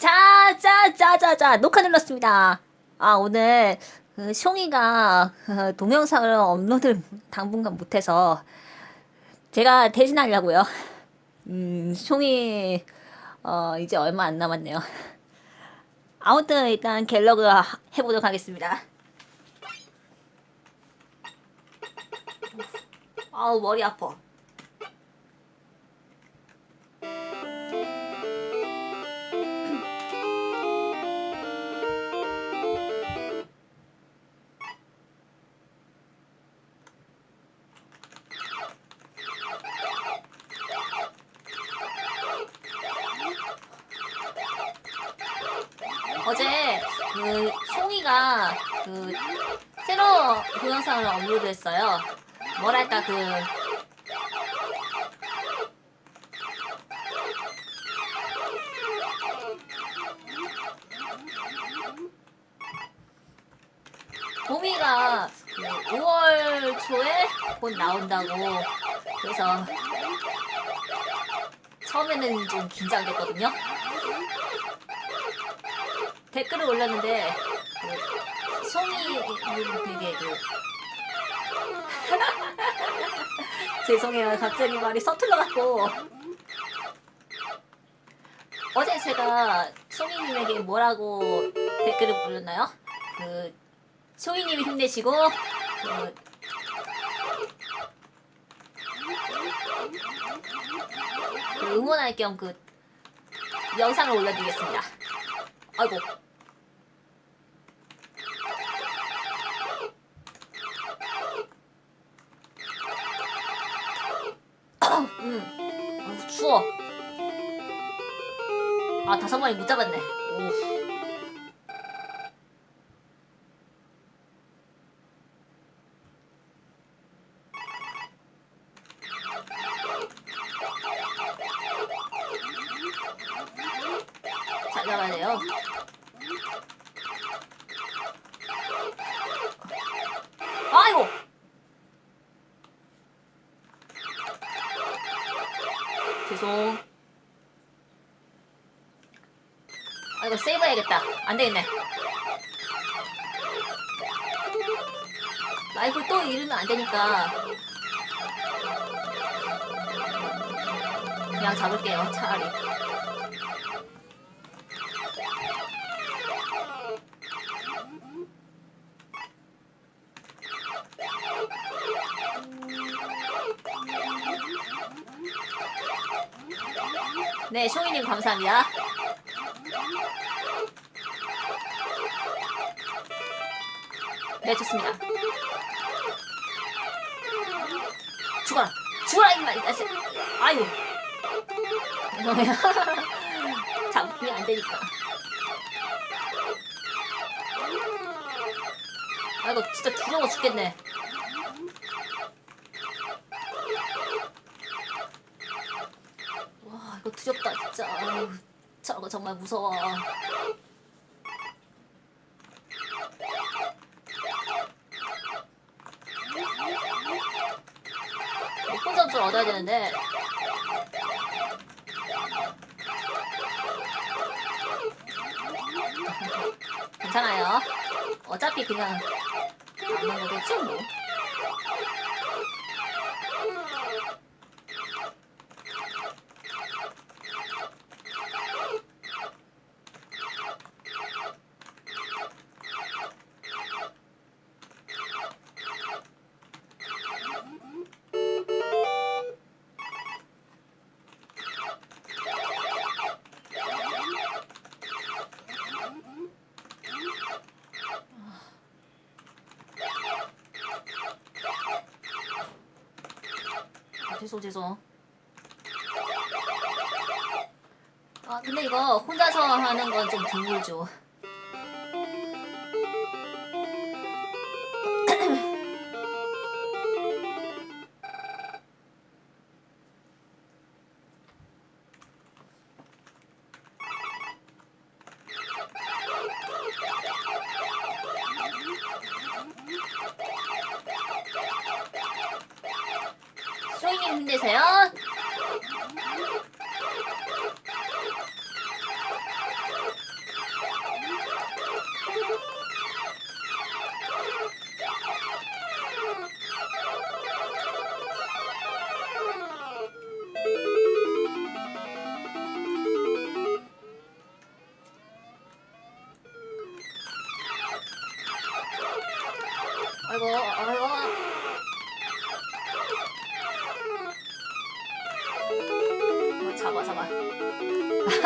자, 자, 자, 자, 자, 녹화 눌렀습니다. 아, 오늘 그 숑이가 그 동영상을 업로드 당분간 못해서 제가 대신하려고요. 음, 숑이 어, 이제 얼마 안 남았네요. 아무튼 일단 갤러그 하- 해보도록 하겠습니다. 아우 머리 아파. 그 송이가 그 새로 동영상을 업로드했어요. 뭐랄까 그 봄이가 그 5월 초에 곧 나온다고 그래서 처음에는 좀 긴장됐거든요. 댓글을 올렸는데 그 송이 되게 그 죄송해요 갑자기 말이 서툴러갖고 어제 제가 송이님에게 뭐라고 댓글을 올렸나요? 그 송이님이 힘내시고 그그 응원할 겸 그 영상을 올려드리겠습니다. 아이고. 음. 아, 다섯 마리 못 잡았네. 오. 잘 잡아야 돼요. 아이고! 죄송. 아, 이거 세이브 해야겠다. 안 되겠네. 라이프 또 잃으면 안 되니까. 그냥 잡을게요, 차라리. 네, 쇼이님 감사합니다. 네, 좋습니다. 죽어라! 죽어라, 임마, 이 자식! 아유! 죄송해요. 잡히면 안 되니까. 아, 이거 진짜 두려워 죽겠네. 이거 두렵다, 진짜. 아유, 저거 정말 무서워. 높은 점수를 얻어야 되는데. 괜찮아요. 어차피 그냥 안는 거겠죠, 뭐. 죄송 죄송. 아 근데 이거 혼자서 하는 건 좀 드물죠. 힘내세요.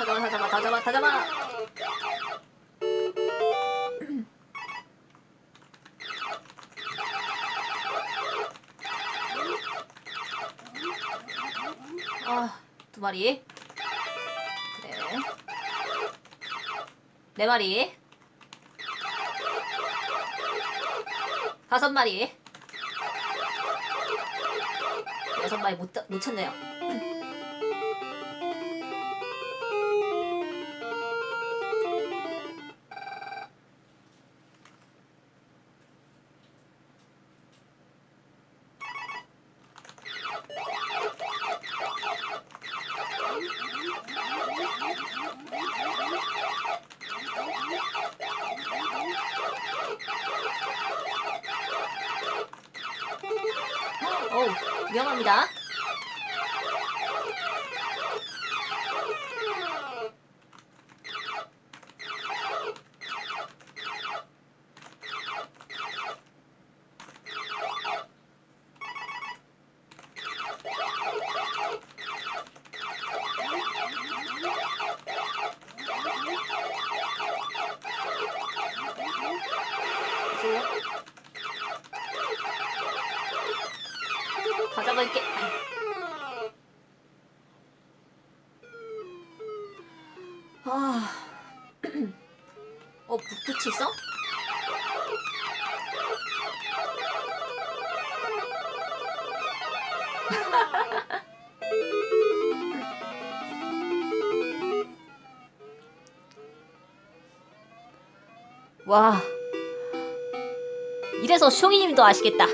다 잡아 다 잡아 다 잡아 다 잡아 아두 마리. 그래. 네 마리. 다섯 마리. 여섯 마리 못, 찾네요. 위험합니다. 가져갈게. 아, 어, 북두치 있어? 와, 이래서 쇼이님도 아시겠다.